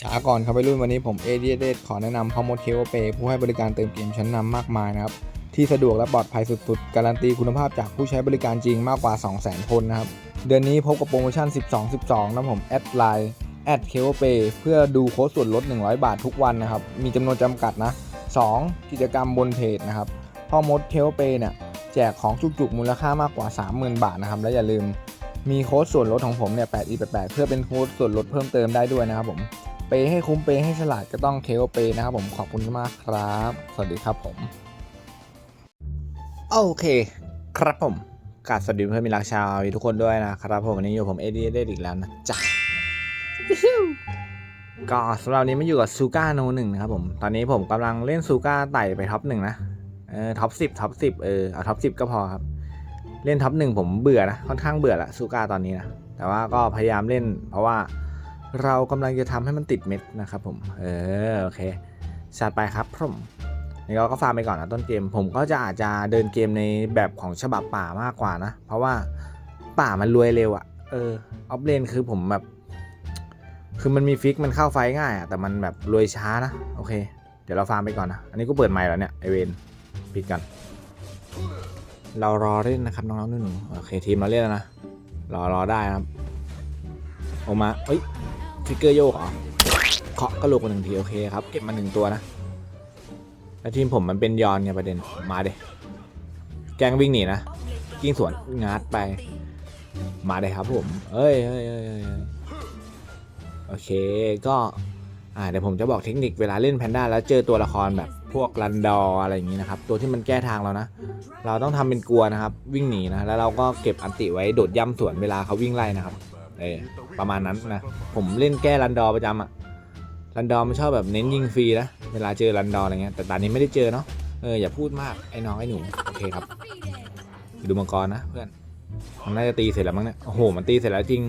ช้าก่อนครับไปรุ่นวันนี้ผมเอเดียเดขอแนะนำพอมดเคโอเปผู้ให้บริการเติมเกมชั้นนำมากมายนะครับ ที่สะดวกและปลอดภัยสุดๆ การันตีคุณภาพจากผู้ใช้บริการจริงมากกว่า 200,000 คนนะครับ เดือนนี้พบกับโปรโมชั่น 12 12 นะผมแอดไลน์แอดเคโอเปเพื่อดูโค้ดส่วนลด 100 บาททุกวันนะครับ มีจำนวนจำกัดนะ 2. กิจกรรมบนเพจนะครับพ่อมดเคโอเปเนี่ยแจกของจุกๆมูลค่ามากกว่า 30,000 บาทนะครับและอย่าลืมมีโค้ดส่วนลดของผมเนี่ย8 e 8 8เพื่อเป็นโค้ดส่วนลดเพิ่มเติมได้ด้วยนะครับผม เปย์ให้คุ้มเปย์ให้ฉลาดก็ต้องเคโอเปย์นะครับผมขอบคุณมากครับ สวัสดีครับผม โอเค ครับผมกาบสวัสดีเพื่อนมิรักชาวทุกคนด้วยนะครับผมวันนี้อยู่ผมเอดีเดอีกแล้วนะจ๊ะก็สำหรับวันนี้มาอยู่กับซูก้าโนหนึ่งนะครับผม ตอนนี้ผมกำลังเล่นซูก้าไต่ไปท็อปหนึ่งนะเออท็อปสิบท็อปสิบเออเอาท็อปสิบก็พอครับ เล่นท็อปหนึ่งผมเบื่อนะ ค่อนข้างเบื่อละซูก้าตอนนี้นะ แต่ว่าก็พยายามเล่นเพราะว่า เรากำลังจะทำให้มันติดเม็ดนะครับผม เออโอเคจัดไปครับผมนี่เราก็ฟาร์มไปก่อนนะต้นเกม ผมก็จะอาจจะเดินเกมในแบบของฉบับป่ามากกว่านะ เพราะว่าป่ามันรวยเร็วอะเออออฟเลนคือผมแบบ คือมันมีฟิกมันเข้าไฟง่ายอะแต่มันแบบรวยช้านะ โอเค เดี๋ยวเราฟาร์มไปก่อนนะ อันนี้ก็เปิดใหม่แล้วเนี่ยไอเวนปิดกัน เรารอเล่นนะครับน้องๆหนูๆโอเคทีมเราเล่นแล้วนะรอรอได้นะครับออกมาเอ้ย ฟิกเกอร์โยกเหรอเคาะกระโหลกมาหนึ่งทีโอเคครับเก็บมาหนึ่งตัวนะแล้วทีมผมมันเป็นยอนไงประเด็นมาเดแกงวิ่งหนีนะกิ้งสวนงัดไป มาเลยครับผมเอ้ยเอ้ยเอ้ยเอ้ยโอเคก็อ่าเดี๋ยวผมจะบอกเทคนิคเวลาเล่นแพนด้าแล้วเจอตัวละครแบบพวกรันดอร์อะไรอย่างนี้นะครับ ตัวที่มันแก้ทางเรานะ เราต้องทำเป็นกลัวนะครับ วิ่งหนีนะ แล้วเราก็เก็บอันติไว้โดดย่ำสวนเวลาเขาวิ่งไล่นะครับ เออประมาณนั้นนะผมเล่นแก้รันดอร์ประจำอะรันดอร์มันชอบแบบเน้นยิงฟรีนะเวลาเจอรันดอร์อะไรเงี้ยแต่ตอนนี้ไม่ได้เจอเนาะเอออย่าพูดมากไอ้น้องไอ้หนูโอเคครับดูมังกรนะเพื่อนมันน่าจะตีเสร็จแล้วมั้งเนี่ยโอ้โหมันตีเสร็จแล้วจริง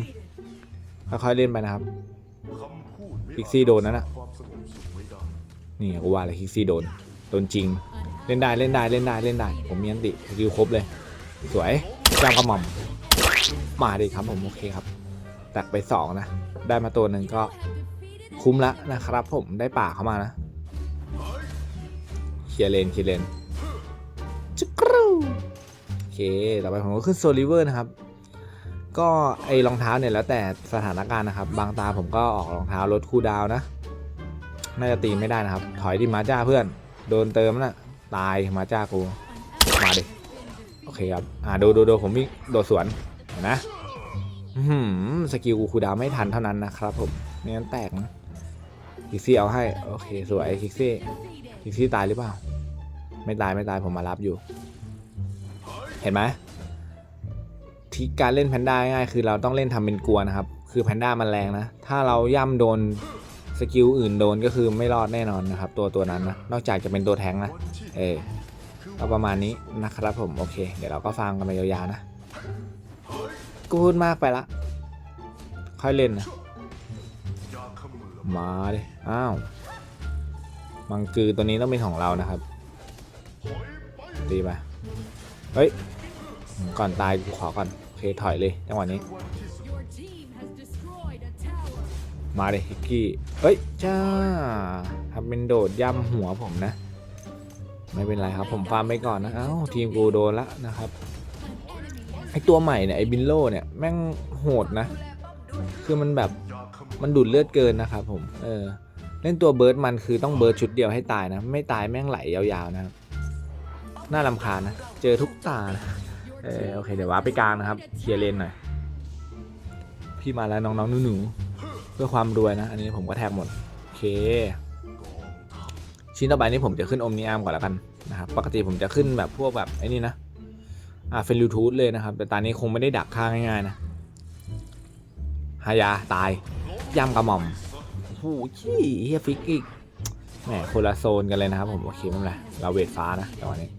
ค่อยๆเล่นไปนะครับพิกซี่โดนนั่นอะนี่กูว่าเลยพิกซี่โดนโดนจริงเล่นได้เล่นได้เล่นได้เล่นได้ ผมมีอันติสกิลครบเลย สวยจ้างกระหม่อมมาดิครับผมโอเคครับ กไปสองนะ ได้มาตัวหนึ่งก็คุ้มละนะครับ ผมได้ป่าเข้ามานะเคลียร์เลนเคลียร์เลนจุกรูโอเค ต่อไปผมก็ขึ้นโซลิเวอร์นะครับ ก็ไอรองเท้าเนี่ยแล้วแต่สถานการณ์นะครับ บางตาผมก็ออกรองเท้าลดคูดาวนะ น่าจะตีไม่ได้นะครับ ถอยดิมาจ้าเพื่อน โดนเติมนะตายมาจ้ากู มาดิ โอเคครับ อ่าดูดูดูผมวิ่งโดดสวนเห็นนะ สกิลกูคูดาวไม่ทันเท่านั้นนะครับผมไม่งั้นแตกนะคิกซี่เอาให้ โอเค สวยคิกซี่คิกซี่ตายหรือเปล่า ไม่ตายไม่ตายผมมารับอยู่ เห็นไหมที่การเล่นแพนด้าง่ายคือเราต้องเล่นทำเป็นกลัวนะครับ คือแพนด้ามันแรงนะ ถ้าเราย่ำโดนสกิลอื่นโดนก็คือไม่รอดแน่นอนนะครับ ตัวตัวนั้นนะ นอกจากจะเป็นตัวแทงนะ เออก็ประมาณนี้นะครับผม โอเค เดี๋ยวเราก็ฟังกันไปยาวๆนะ กูพูดมากไปละ ค่อยเล่นนะ มาดิอ้าว มังกือตัวนี้ต้องเป็นของเรานะครับ ดีไปเฮ้ย ก่อนตายกูขอก่อน โอเค ถอยเลยจังหวะนี้ มาเลยฮิกกี้ เฮ้ย จ้าทำเป็นโดดย่ำหัวผมนะ ไม่เป็นไรครับ ผมฟาร์มไปก่อนนะ เอ้า ทีมกูโดนละนะครับ ไอตัวใหม่เนี่ยไอบินโลเนี่ยแม่งโหดนะ คือมันแบบมันดูดเลือดเกินนะครับผม เออ เล่นตัวเบิร์ดมันคือต้องเบิร์ดชุดเดียวให้ตายนะ ไม่ตายแม่งไหลยาวๆนะครับ น่าลำคาญนะ เจอทุกตานะเออโอเคเดี๋ยวว้าร์ปไปกลางนะครับ เคลียร์เลนหน่อย พี่มาแล้วน้องๆหนูๆเพื่อความรวยนะ อันนี้ผมก็แทกหมด โอเค ชิ้นต่อไปนี้ผมจะขึ้นอมนิอามก่อนแล้วกันนะครับ ปกติผมจะขึ้นแบบพวกแบบไอ้นี่นะ อ่าเฟลูทูธเลยนะครับ แต่ตอนนี้คงไม่ได้ดักค่าง่ายๆนะฮายาตายย่ำกระหม่อมโอ้โหขี้เฮียฟิกอีกแหมคนละโซนกันเลยนะครับผมโอเคไม่เป็นไรเราเวทฟ้านะตอนนี้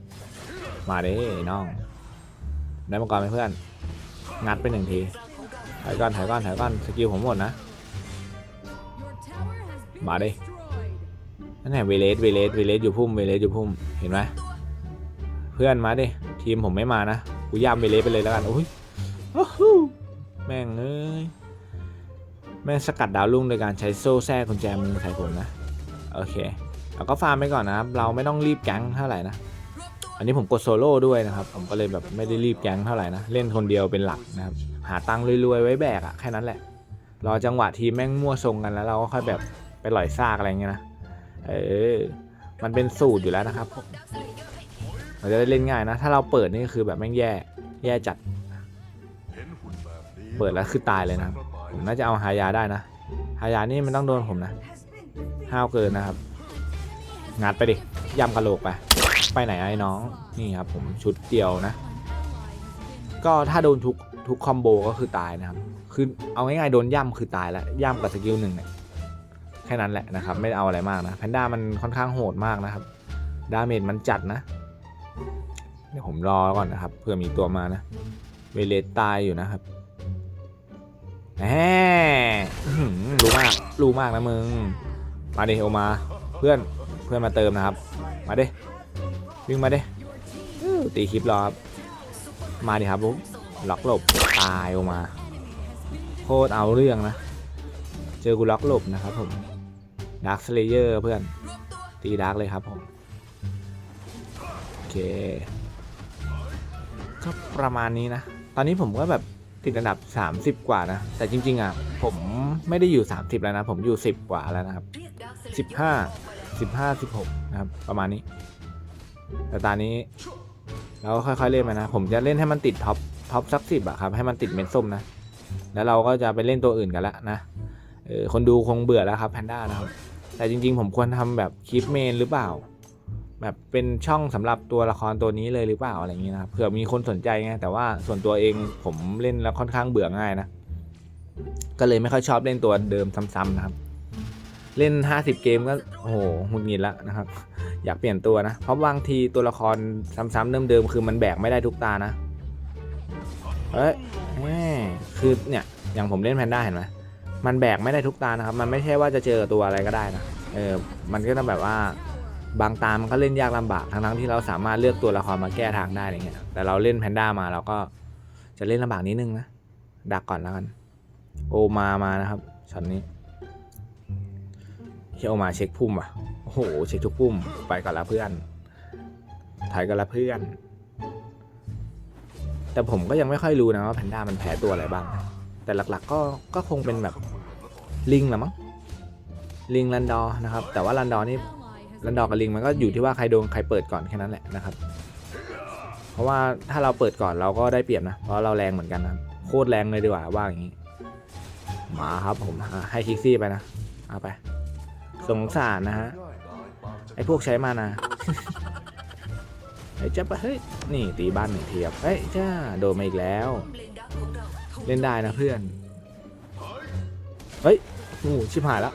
มาเด้น้องได้มังกรไหมเพื่อน งัดไปหนึ่งทีถอยก่อนถอยก่อนถอยก่อนสกิลผมหมดนะ มาดินั่นแหละเวเลสเวเลสเวเลสอยู่พุ่มเวเลสอยู่พุ่ม เห็นไหมเพื่อนมาดิ ทีมผมไม่มานะ กูย่ำเวเลสไปเลยแล้วกันโอ้ยโอ้โหแม่งเอ้ย แม่งสกัดดาวรุ่งโดยการใช้โซ่แทรกกุญแจมือใส่ผมนะ โอเคเราก็ฟาร์มไปก่อนนะครับ เราไม่ต้องรีบแก๊งเท่าไหร่นะ อันนี้ผมกดโซโล่ด้วยนะครับ ผมก็เลยแบบไม่ได้รีบแก๊งเท่าไหร่นะ เล่นคนเดียวเป็นหลักนะครับ หาตังค์รวยๆไว้แบกอะแค่นั้นแหละ รอจังหวะทีมแม่งมั่วทรงกันแล้วเราก็ค่อยแบบไปหล่อยซากอะไรเงี้ยนะ เออ มันเป็นสูตรอยู่แล้วนะครับ เราจะได้เล่นง่ายนะ ถ้าเราเปิดนี่คือแบบแม่งแย่แย่จัด เปิดแล้วคือตายเลยนะผมน่าจะเอาหายาได้นะหายานี่มันต้องโดนผมนะห้าวเกินนะครับงัดไปดิยำกระโหลกไปไปไหนไอ้น้องนี่ครับผมชุดเดียวนะ ก็ถ้าโดนทุกทุกคอมโบก็คือตายนะครับคือเอาง่ายๆโดนย่ำคือตายแล้วย่ำกับสกิลหนึ่งเนี่ยแค่นั้นแหละนะครับ ไม่เอาอะไรมากนะแพนด้ามันค่อนข้างโหดมากนะครับ ดาเมจมันจัดนะ เดี๋ยวผมรอก่อนนะครับเพื่อมีตัวมานะ เวเลสตายอยู่นะครับแหมรู้มาก รู้มากนะมึง มาดิโอมา เพื่อน เพื่อนมาเติมนะครับ มาดิวิ่งมาดิตีคลิปรอครับ มาดิครับผมล็อกหลบตายออกมา โคตรเอาเรื่องนะ เจอกูล็อกหลบนะครับผมดาร์คสเลเยอร์เพื่อน ตีดาร์กเลยครับผม โอเค ก็ประมาณนี้นะ ตอนนี้ผมก็แบบติดอันดับ 30 กว่านะ แต่จริง ๆ อะ ผมไม่ได้อยู่ 30 แล้วนะ ผมอยู่ 10 กว่าแล้วนะครับ 15 15 16 นะครับ ประมาณนี้ แต่ตอนนี้เราก็ค่อยๆเล่นไปนะ ผมจะเล่นให้มันติดท็อปท็อปสักสิบอะครับ ให้มันติดเม็ดส้มนะ แล้วเราก็จะไปเล่นตัวอื่นกันละนะคนดูคงเบื่อแล้วครับแพนด้านะครับ แต่จริง ๆ ผมควรทำแบบคลิปเมนหรือเปล่า แบบเป็นช่องสำหรับตัวละครตัวนี้เลยหรือเปล่าอะไรอย่างนี้นะครับเผื่อมีคนสนใจไงแต่ว่าส่วนตัวเองผมเล่นแล้วค่อนข้างเบื่อง่ายนะก็เลยไม่ค่อยชอบเล่นตัวเดิมซ้ำๆนะครับ เล่น 50 เกมก็โอ้โหหงุดหงิดละนะครับ อยากเปลี่ยนตัวนะ เพราะบางทีตัวละครซ้ำๆเดิมๆคือมันแบกไม่ได้ทุกตานะเอ้ยคือเนี่ยอย่างผมเล่นแพนด้าเห็นไหมมันแบกไม่ได้ทุกตานะครับ มันไม่ใช่ว่าจะเจอตัวอะไรก็ได้นะเออมันก็ต้องแบบว่า บางตามันก็เล่นยากลำบากทั้งๆที่เราสามารถเลือกตัวละครมาแก้ทางได้อะไรเงี้ยแต่เราเล่นแพนด้ามาเราก็จะเล่นลำบากนิดนึงนะดักก่อนแล้วกัน โอมามานะครับช็อตนี้เฮียโอมาเช็คพุ่มอะโอ้โหเช็คทุกพุ่มไปก่อนละเพื่อนถ่ายก่อนละเพื่อน แต่ผมก็ยังไม่ค่อยรู้นะว่าแพนด้ามันแพ้ตัวอะไรบ้าง แต่หลักๆก็ก็คงเป็นแบบลิงแหละมั้งลิงลันดอนะครับ แต่ว่าลันดอนี่ ลันดอร์กับลิงมันก็อยู่ที่ว่าใครโดนใครเปิดก่อนแค่นั้นแหละนะครับ เพราะว่าถ้าเราเปิดก่อนเราก็ได้เปรียบนะ เพราะเราแรงเหมือนกันนะโคตรแรงเลยดีกว่าว่าอย่างนี้ มาครับผมให้คิกซี่ไปนะเอาไป สงสารนะฮะไอพวกใช้มานะไอ้เจ้าปะเฮ้ยนี่ตีบ้านหนึ่งเทีครับเฮ้ยจ้าโดนมาอีกแล้ว เล่นได้นะเพื่อนเฮ้ยโอ้ชิบหายแล้ว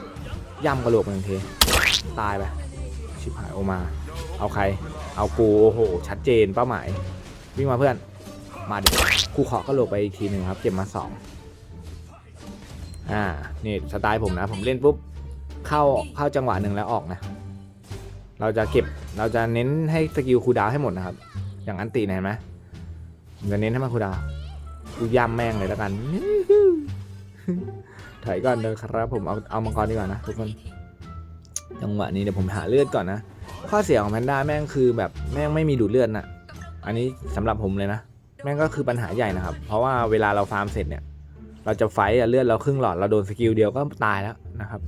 ย่ำกระโหลกมันงทีตายไป ชิบหายโอมา เอาใคร เอากูโอ้โห ชัดเจนเป้าหมาย วิ่งมาเพื่อน มาดิกูขอกระโหลกไปอีกทีหนึ่งครับ เก็บมาสองอ่า นี่สไตล์ผมนะ ผมเล่นปุ๊บ เข้าเข้าจังหวะหนึ่งแล้วออกนะ เราจะเก็บ เราจะเน้นให้สกิลคูดาวให้หมดนะครับ อย่างอันตีเห็นไหมจะเน้นให้มันคูดาวกูย่ำแม่งเลยแล้วกันถอยก่อนเลยครับผมเอาเอามังกรดีกว่านะทุกคน จังหวะนี้เดี๋ยวผมหาเลือดก่อนนะ ข้อเสียของแพนด้าแม่งคือแบบแม่งไม่มีดูดเลือดน่ะอันนี้สำหรับผมเลยนะ แม่งก็คือปัญหาใหญ่นะครับ เพราะว่าเวลาเราฟาร์มเสร็จเนี่ย เราจะไฟอะเลือดเราครึ่งหลอดเราโดนสกิลเดียวก็ตายแล้วนะครับ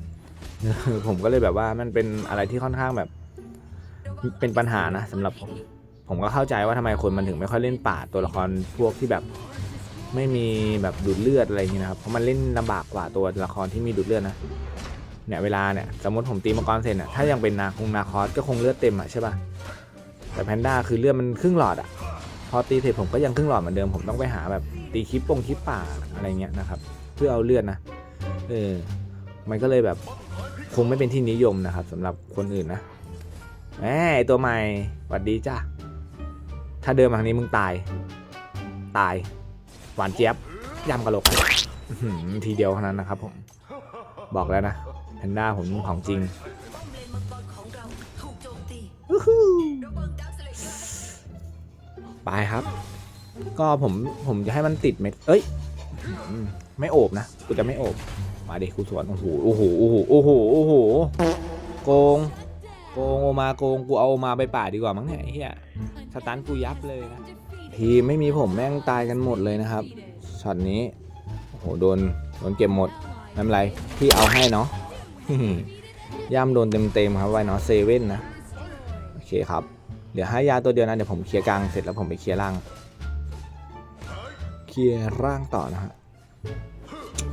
ผมก็เลยแบบว่ามันเป็นอะไรที่ค่อนข้างแบบเป็นปัญหานะสำหรับผมผมก็เข้าใจว่าทำไมคนมันถึงไม่ค่อยเล่นป่าตัวละครพวกที่แบบไม่มีแบบดูดเลือดอะไรอย่างนี้นะครับเพราะมันเล่นลำบากกว่าตัวละครที่มีดูดเลือดนะ เนี่ยเวลาเนี่ยสมมติผมตีมังกรเสร็จอะถ้ายังเป็นนาคงนาคอสก็คงเลือดเต็มอะใช่ป่ะแต่แพนด้าคือเลือดมันครึ่งหลอดอะพอตีเสร็จผมก็ยังครึ่งหลอดเหมือนเดิมผมต้องไปหาแบบตีคลิปปงคลิปป่าอะไรเงี้ยนะครับเพื่อเอาเลือดนะเออมันก็เลยแบบคงไม่เป็นที่นิยมนะครับสำหรับคนอื่นนะแหมไอ้ตัวใหม่หวัดดีจ้าถ้าเดินมาทางนี้มึงตาย ตาย หวานเจี๊ยบยำกะโหลกไปอื้อหือทีเดียวเท่านั้นนะครับผมบอกแล้วนะ แพนด้าผมของจริงอู้หูไปครับ ก็ผมผมจะให้มันติดเม็ดเอ้ยอืมไม่โอบนะ กูจะไม่โอบ มาดิกูสวนโอ้โหโอ้โหโอ้โหโอ้โหโอ้โหโกง โกงโอมาโกงกูเอาโอมาไปป่าดดีกว่ามั้งเนี่ยไอ้เฮียสตันกูยับเลยนะทีมไม่มีผมแม่งตายกันหมดเลยนะครับช็อตนี้โอ้โหโดนโดนเก็บหมดไม่เป็นไรพี่เอาให้เนาะ ย่ำโดนเต็มๆครับไว้เนาะเซเว่นนะ โอเคครับ เดี๋ยวให้ยาตัวเดียวนะ เดี๋ยวผมเคลียร์กลางเสร็จแล้วผมไปเคลียร์ล่าง เคลียร์ร่างต่อนะฮะ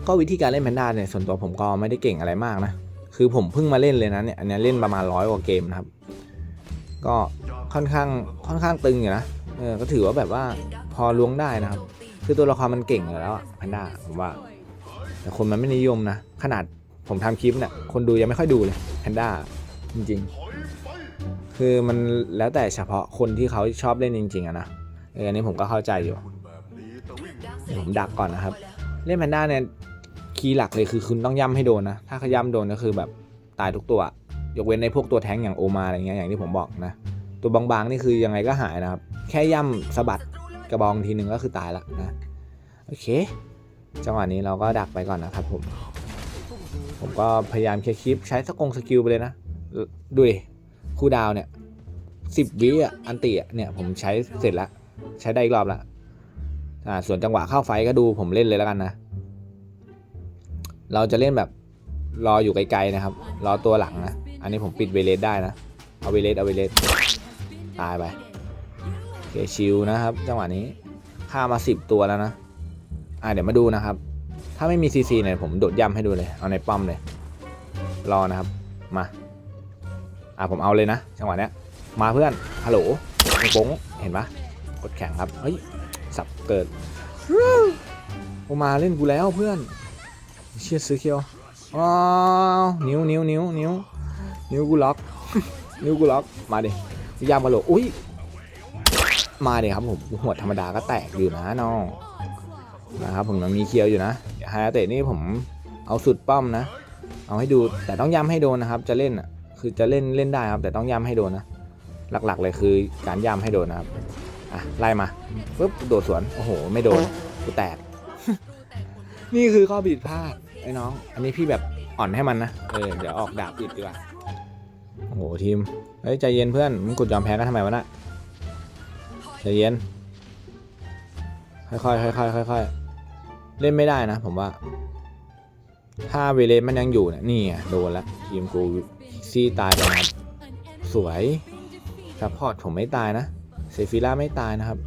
ก็วิธีการเล่นแพนด้าเนี่ยส่วนตัวผมก็ไม่ได้เก่งอะไรมากนะ คือผมเพิ่งมาเล่นเลยนะเนี่ย อันเนี้เล่นประมาณร้อยกว่าเกมนะครับ ก็ค่อนข้างค่อนข้างตึงอยู่นะ เออ ก็ถือว่าแบบว่าพอล้วงได้นะครับ คือตัวละครมันเก่งอยู่แล้วอะแพนด้าผมว่า แต่คนมันไม่นิยมนะ ขนาด ผมทำคลิปเนี่ยคนดูยังไม่ค่อยดูเลยแพนด้าจริง ๆ คือมันแล้วแต่เฉพาะคนที่เขาชอบเล่นจริงๆอะนะเอออันนี้ผมก็เข้าใจอยู่เดี๋ยวผมดักก่อนนะครับ เล่นแพนด้าเนี่ยคีย์หลักเลยคือคุณต้องย่ำให้โดนนะ ถ้าเขาย่ำโดนก็คือแบบตายทุกตัว ยกเว้นในพวกตัวแท้งอย่างโอมาอะไรเงี้ยอย่างที่ผมบอกนะ ตัวบางๆนี่คือยังไงก็หายนะครับ แค่ย่ำสะบัดกระบองทีหนึ่งก็คือตายละนะ โอเค จังหวะนี้เราก็ดักไปก่อนนะครับผม ผมก็พยายามเคลียร์คลิปใช้สกงสกิลไปเลยนะ ดูดิคู่ดาวเนี่ยสิบวิอะอันติอะเนี่ยผมใช้เสร็จแล้ว ใช้ได้อีกรอบละอ่าส่วนจังหวะเข้าไฟก็ดูผมเล่นเลยแล้วกันนะ เราจะเล่นแบบรออยู่ไกลๆนะครับ รอตัวหลังนะ อันนี้ผมปิดเวเลสได้นะ เอาเวเลสเอาเวเลสตายไปโอเคชิลนะครับ จังหวะนี้ฆ่ามาสิบตัวแล้วนะ อ่าเดี๋ยวมาดูนะครับ ถ้าไม่มีซีซีเนี่ยผมโดดย่ำให้ดูเลย เอาในป้อมเลย รอนะครับ มา อ่าผมเอาเลยนะ จังหวะเนี้ย มาเพื่อน ฮัลโหลโป้งเห็นปะกดแข่งครับ เฮ้ย สับเกิดโอมาเล่นกูแล้วเพื่อน เชียซื้อเคียวอ้าวนิ้วนิ้วนิ้วนิ้วนิ้วกูล็อก นิ้วกูล็อก มาดิยามกระโหลอุ้ย มาดิครับผมหัวธรรมดาก็แตกอยู่นะน้อง นะครับผมยังมีเคียวอยู่นะไฮาเตะนี่ผมเอาสุดป้อมนะ เอาให้ดูแต่ต้องย้ำให้โดนนะครับ จะเล่นอะคือจะเล่นเล่นได้ครับ แต่ต้องย้ำให้โดนนะ หลักๆเลยคือการย้ำให้โดนนะครับอะไล่มาปุ๊บโดดสวนโอ้โห ไม่โดนกูแตก นี่คือข้อผิดพลาดไอ้น้อง อันนี้พี่แบบอ่อนให้มันนะเออเดี๋ยวออกดาบติดดีกว่าโอ้โหทีมเฮ้ยใจเย็นเพื่อนมึงกดยอมแพ้กันทำไมวะน่ะใจเย็นค่อยๆค่อยๆค่อยๆ เล่นไม่ได้นะผมว่า ถ้าเวเลสมันยังอยู่เนี่ยนี่ไงโดนละทีมกูซี่ตายไปนะครับสวยซัพพอร์ตผมไม่ตายนะเซฟิล่าไม่ตายนะครับ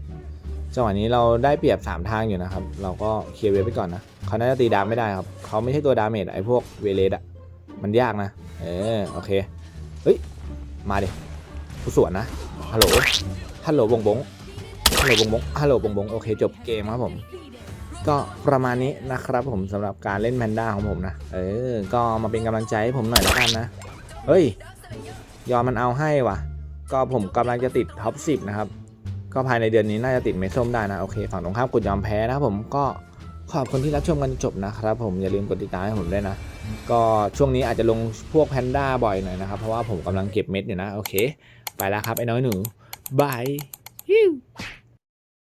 จังหวะนี้เราได้เปรียบ 3 ทางอยู่นะครับ เราก็เคลียร์เวฟไปก่อนนะเขาน่าจะตีดามไม่ได้ครับ เขาไม่ใช่ตัวดาเมจไอ้พวกเวเลสอะมันยากนะ เออโอเค เฮ้ย มาดิผู้สวนนะ ฮัลโหล ฮัลโหลบงบงฮัลโหลบงบงฮัลโหลบงบงโอเค จบเกมครับผม ก็ประมาณนี้นะครับผมสำหรับการเล่นแพนด้าของผมนะ เออ ก็มาเป็นกำลังใจให้ผมหน่อยแล้วกันนะ เฮ้ย ยอมมันเอาให้ว่ะ ก็ผมกำลังจะติดท็อป10 นะครับ ก็ภายในเดือนนี้น่าจะติดเมส้มได้นะ โอเค ฝั่งตรงข้ามกดยอมแพ้นะครับผมก็ขอบคุณที่รับชมกันจนจบนะครับผมอย่าลืมกดติดตามให้ผมด้วยนะ ก็ช่วงนี้อาจจะลงพวกแพนด้าบ่อยหน่อยนะครับ เพราะว่าผมกำลังเก็บเม็ดอยู่นะ โอเค ไปแล้วครับไอ้น้อยหนูบาย